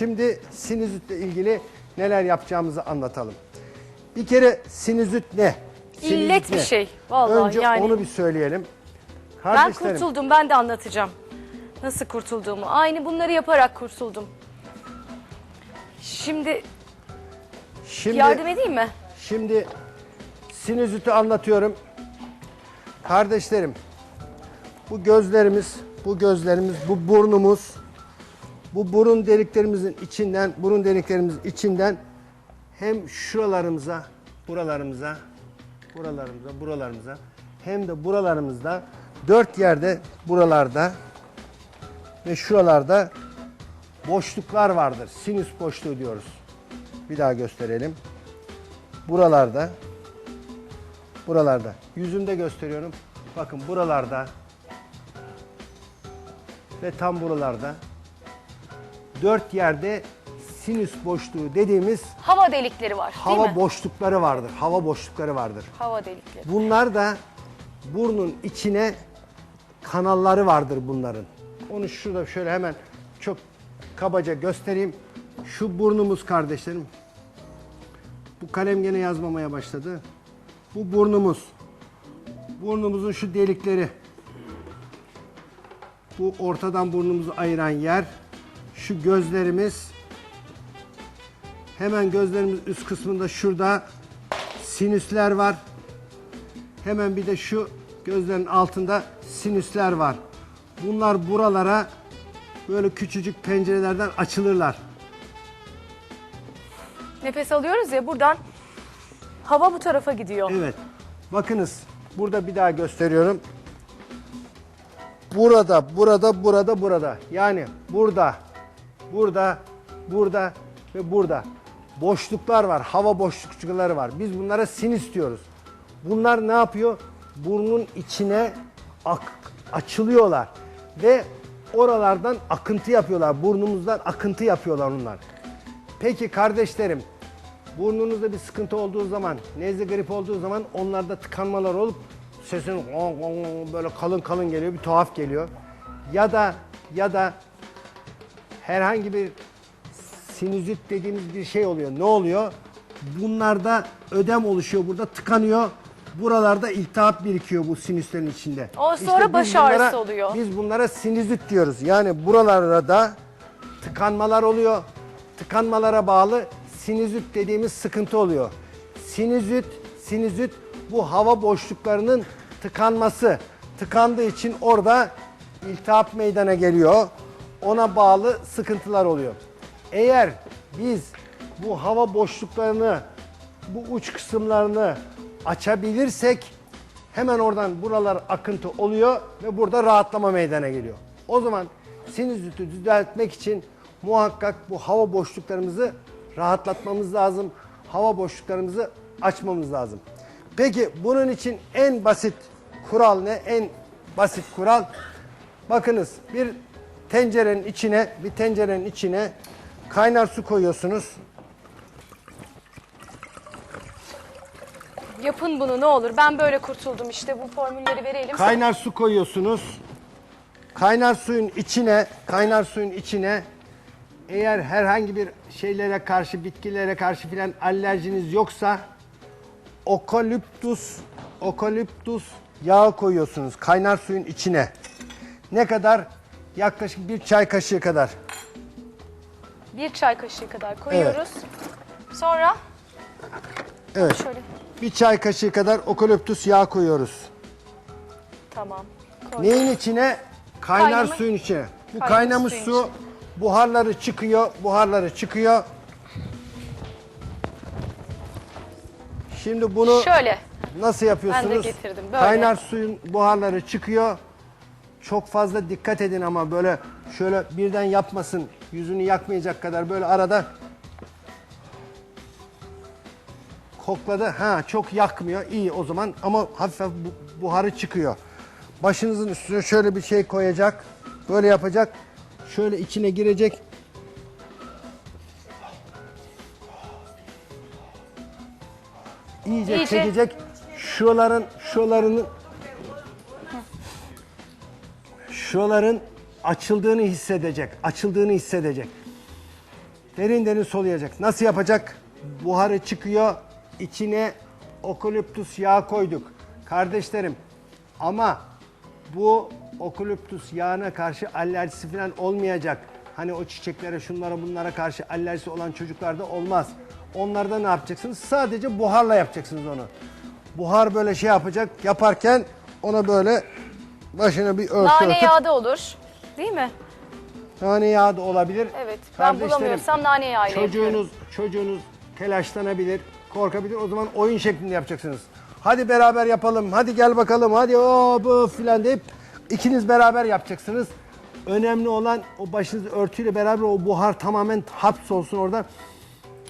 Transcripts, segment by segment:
Şimdi sinüzitle ilgili neler yapacağımızı anlatalım. Bir kere sinüzit ne? İllet Sinüzit bir ne? şey. Vallahi Önce yani. onu bir söyleyelim. Ben Kardeşlerim, kurtuldum. Ben de anlatacağım. Nasıl kurtulduğumu. Aynı bunları yaparak kurtuldum. Şimdi, şimdi, yardım edeyim mi? Şimdi sinüziti anlatıyorum. Kardeşlerim, bu gözlerimiz, bu gözlerimiz, bu burnumuz, bu burun deliklerimizin içinden, burun deliklerimizin içinden hem şuralarımıza, buralarımıza, buralarımıza, buralarımıza hem de buralarımızda dört yerde buralarda ve şuralarda boşluklar vardır. Sinüs boşluğu diyoruz. Bir daha gösterelim. Buralarda, buralarda. Yüzümde gösteriyorum. Bakın buralarda ve tam buralarda dört yerde sinüs boşluğu dediğimiz Hava delikleri var değil hava mi? boşlukları vardır. Hava boşlukları vardır. Hava delikleri. Bunlar da burnun içine kanalları vardır bunların. Onu şurada şöyle hemen çok kabaca göstereyim. Şu burnumuz kardeşlerim. Bu kalem gene yazmamaya başladı. Bu burnumuz. Burnumuzun şu delikleri. Bu ortadan burnumuzu ayıran yer. Şu gözlerimiz. Hemen gözlerimiz üst kısmında şurada sinüsler var. Hemen bir de şu gözlerin altında sinüsler var. Bunlar buralara böyle küçücük pencerelerden açılırlar. Nefes alıyoruz ya buradan hava bu tarafa gidiyor. Evet. Bakınız burada bir daha gösteriyorum. Burada, burada, burada, burada. Yani burada, burada, burada ve burada. Boşluklar var. Hava boşlukçuları var. Biz bunlara sinüs diyoruz. Bunlar ne yapıyor? Burnun içine ak- açılıyorlar. Ve oralardan akıntı yapıyorlar. Burnumuzdan akıntı yapıyorlar onlar. Peki kardeşlerim, burnunuzda bir sıkıntı olduğu zaman, nezle grip olduğu zaman onlarda tıkanmalar olup sesin böyle kalın kalın geliyor, bir tuhaf geliyor. Ya da ya da herhangi bir sinüzit dediğimiz bir şey oluyor. Ne oluyor? Bunlarda ödem oluşuyor, burada tıkanıyor. Buralarda iltihap birikiyor bu sinüslerin içinde. O sonra biz baş bunlara- ağrısı oluyor. Biz bunlara sinüzit diyoruz. Yani buralarda da tıkanmalar oluyor. Tıkanmalara bağlı sinüzit dediğimiz sıkıntı oluyor. Sinüzit, sinüzit bu hava boşluklarının tıkanması. Tıkandığı için orada iltihap meydana geliyor. Ona bağlı sıkıntılar oluyor. Eğer biz bu hava boşluklarını, bu uç kısımlarını açabilirsek hemen oradan buralar akıntı oluyor ve burada rahatlama meydana geliyor. O zaman sinüziti düzeltmek için muhakkak bu hava boşluklarımızı rahatlatmamız lazım. Hava boşluklarımızı açmamız lazım. Peki bunun için en basit kural ne? En basit kural bakınız bir tencerenin içine bir tencerenin içine kaynar su koyuyorsunuz. Yapın bunu ne olur. Ben böyle kurtuldum işte bu formülleri verelim. Kaynar su koyuyorsunuz. Kaynar suyun içine, kaynar suyun içine eğer herhangi bir şeylere karşı, bitkilere karşı filan alerjiniz yoksa okaliptus, okaliptus yağı koyuyorsunuz kaynar suyun içine. Ne kadar? Yaklaşık bir çay kaşığı kadar. Bir çay kaşığı kadar koyuyoruz. Sonra Evet. şöyle Bir çay kaşığı kadar okaliptus yağı koyuyoruz. tamam. Koy. Neyin içine? Kaynar Kaynama- suyun içine. Bu Kaynamış kaynamış suyun su buharları çıkıyor, buharları çıkıyor. Şimdi bunu Şöyle. nasıl yapıyorsunuz? getirdim, böyle. Kaynar suyun buharları çıkıyor. Çok fazla dikkat edin ama böyle şöyle birden yapmasın. Yüzünü yakmayacak kadar böyle arada kokladı. Ha çok yakmıyor. İyi o zaman ama hafif hafif bu- buharı çıkıyor. Başınızın üstüne şöyle bir şey koyacak. Böyle yapacak. Şöyle içine girecek. İyice, İyice. çekecek. Şuraların şuralarını şuraların açıldığını hissedecek. Açıldığını hissedecek. Derin derin soluyacak. Nasıl yapacak? Buharı çıkıyor. İçine okaliptus yağı koyduk. Kardeşlerim ama bu okaliptus yağına karşı alerjisi falan olmayacak. Hani o çiçeklere şunlara bunlara karşı alerjisi olan çocuklarda olmaz. Onlarda ne yapacaksınız? Sadece buharla yapacaksınız onu. Buhar böyle şey yapacak. Yaparken ona böyle başına bir örtü Nane örtüp yağı da olur. Değil mi? Nane yağı da olabilir. Evet. Ben Kardeşlerim, bulamıyorsam nane yağıyla yapıyorum. Çocuğunuz, çocuğunuz telaşlanabilir, korkabilir. O zaman oyun şeklinde yapacaksınız. Hadi beraber yapalım, hadi gel bakalım, hadi o bu filan deyip ikiniz beraber yapacaksınız. Önemli olan o başınız örtüyle beraber o buhar tamamen hapsolsun orada.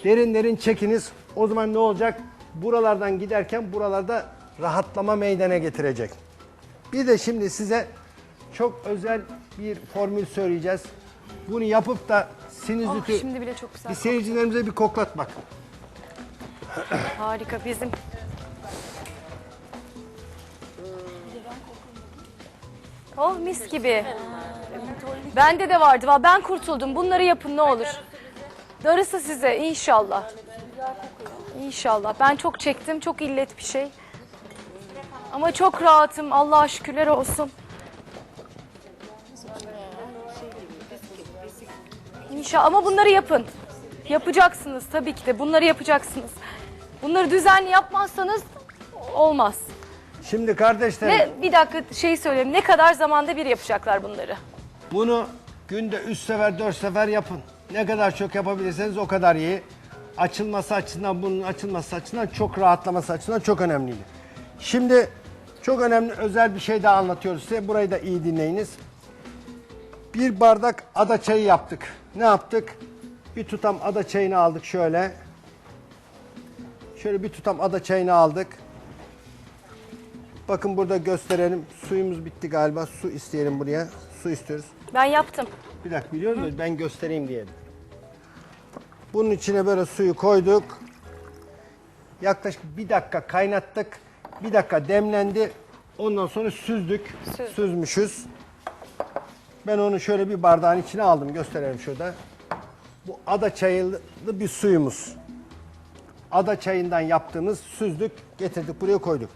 Derin derin çekiniz. O zaman ne olacak? Buralardan giderken buralarda rahatlama meydana getirecek. Bir de şimdi size çok özel bir formül söyleyeceğiz. Bunu yapıp da sinüziti Oh, şimdi bile çok güzel. bir seyircilerimize bir koklat bak. Harika bizim. Oh mis gibi. Bende de vardı. Valla Ben kurtuldum. Bunları yapın ne olur. Darısı size inşallah. İnşallah. Ben çok çektim. Çok illet bir şey. Ama çok rahatım. Allah'a şükürler olsun. İnşallah. Ama bunları yapın. Yapacaksınız tabii ki de. Bunları yapacaksınız. Bunları düzenli yapmazsanız olmaz. Şimdi kardeşlerim Ne bir dakika şey söyleyeyim. Ne kadar zamanda bir yapacaklar bunları? bunu günde 3 sefer 4 sefer yapın. Ne kadar çok yapabilirseniz o kadar iyi. Açılması açısından bunun açılması açısından çok rahatlaması açısından çok önemliydi. Şimdi çok önemli özel bir şey daha anlatıyoruz size. Burayı da iyi dinleyiniz. Bir bardak ada çayı yaptık. Ne yaptık? Bir tutam ada çayını aldık şöyle. Şöyle bir tutam ada çayını aldık. Bakın burada gösterelim. Suyumuz bitti galiba. Su isteyelim buraya. Su istiyoruz. Ben yaptım. Bir dakika biliyor musunuz? Ben göstereyim diye. Bunun içine böyle suyu koyduk. Yaklaşık bir dakika kaynattık. Bir dakika demlendi. Ondan sonra süzdük. Süzdük. Süzmüşüz. Ben onu şöyle bir bardağın içine aldım. Gösterelim şurada. Bu ada çayılı bir suyumuz. Ada çayından yaptığımız süzdük, getirdik buraya koyduk.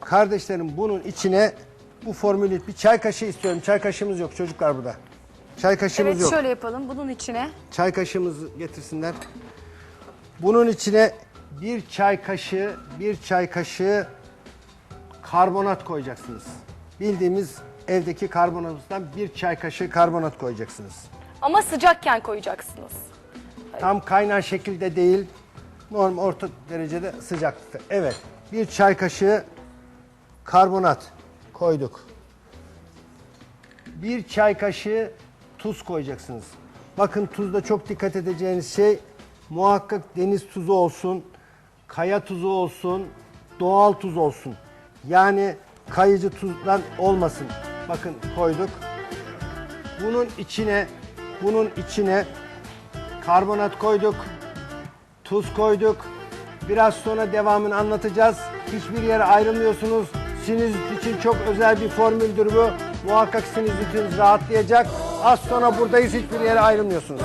Kardeşlerim bunun içine bu formülü bir çay kaşığı istiyorum. Çay kaşığımız yok çocuklar burada. Çay kaşığımız Evet yok. şöyle yapalım. Bunun içine Çay kaşığımızı getirsinler. Bunun içine bir çay kaşığı, bir çay kaşığı karbonat koyacaksınız. Bildiğimiz evdeki karbonatımızdan bir çay kaşığı karbonat koyacaksınız. ama sıcakken koyacaksınız. Tam kaynar şekilde değil, normal orta derecede sıcaklıkta. Evet, bir çay kaşığı karbonat koyduk. Bir çay kaşığı tuz koyacaksınız. Bakın tuzda çok dikkat edeceğiniz şey muhakkak deniz tuzu olsun, kaya tuzu olsun, doğal tuz olsun. Yani kayıcı tuzdan olmasın. Bakın koyduk. Bunun içine bunun içine karbonat koyduk, tuz koyduk. Biraz sonra devamını anlatacağız. Hiçbir yere ayrılmıyorsunuz. Sinüzit için çok özel bir formüldür bu. Muhakkak sinüzitiniz rahatlayacak. Az sonra buradayız. Hiçbir yere ayrılmıyorsunuz.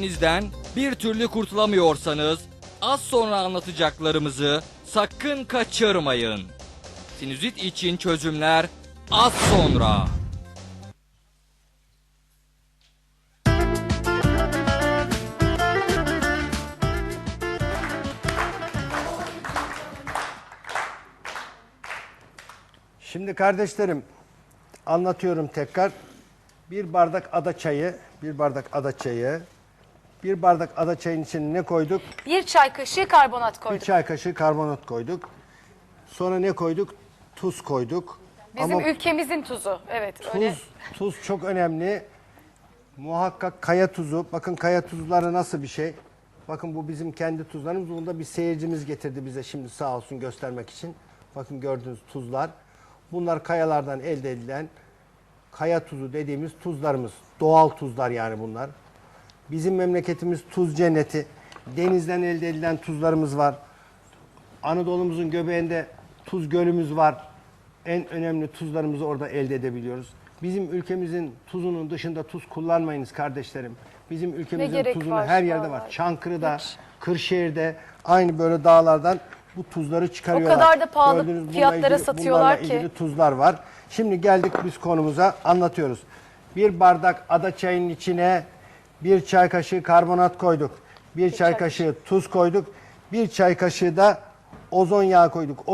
Sinüzitinizden bir türlü kurtulamıyorsanız az sonra anlatacaklarımızı sakın kaçırmayın. Sinüzit için çözümler az sonra. Şimdi kardeşlerim anlatıyorum tekrar. Bir bardak ada çayı, bir bardak ada çayı, Bir bardak ada çayın içine ne koyduk? Bir çay kaşığı karbonat Bir koyduk. çay kaşığı karbonat koyduk. Sonra ne koyduk? Tuz koyduk. Bizim Ama ülkemizin tuzu. Evet öyle. tuz, tuz çok önemli. Muhakkak kaya tuzu. Bakın kaya tuzları nasıl bir şey? Bakın bu bizim kendi tuzlarımız. Bunu da bir seyircimiz getirdi bize şimdi sağ olsun göstermek için. Bakın gördüğünüz tuzlar. Bunlar kayalardan elde edilen kaya tuzu dediğimiz tuzlarımız. Doğal tuzlar yani bunlar. Bizim memleketimiz tuz cenneti. Denizden elde edilen tuzlarımız var. Anadolu'muzun göbeğinde tuz gölümüz var. En önemli tuzlarımızı orada elde edebiliyoruz. Bizim ülkemizin tuzunun dışında tuz kullanmayınız kardeşlerim. Bizim ülkemizin tuzunu var, her yerde var. Çankırı'da, Hiç. Kırşehir'de aynı böyle dağlardan bu tuzları çıkarıyorlar. kadar da pahalı Gördüğünüz fiyatlara ilgili- satıyorlar bunlarla ki. ilgili tuzlar var. Şimdi geldik biz konumuza anlatıyoruz. Bir bardak ada çayının içine bir çay kaşığı karbonat koyduk. Bir, çay çay kaşığı tuz koyduk. Bir çay kaşığı da ozon yağı koyduk.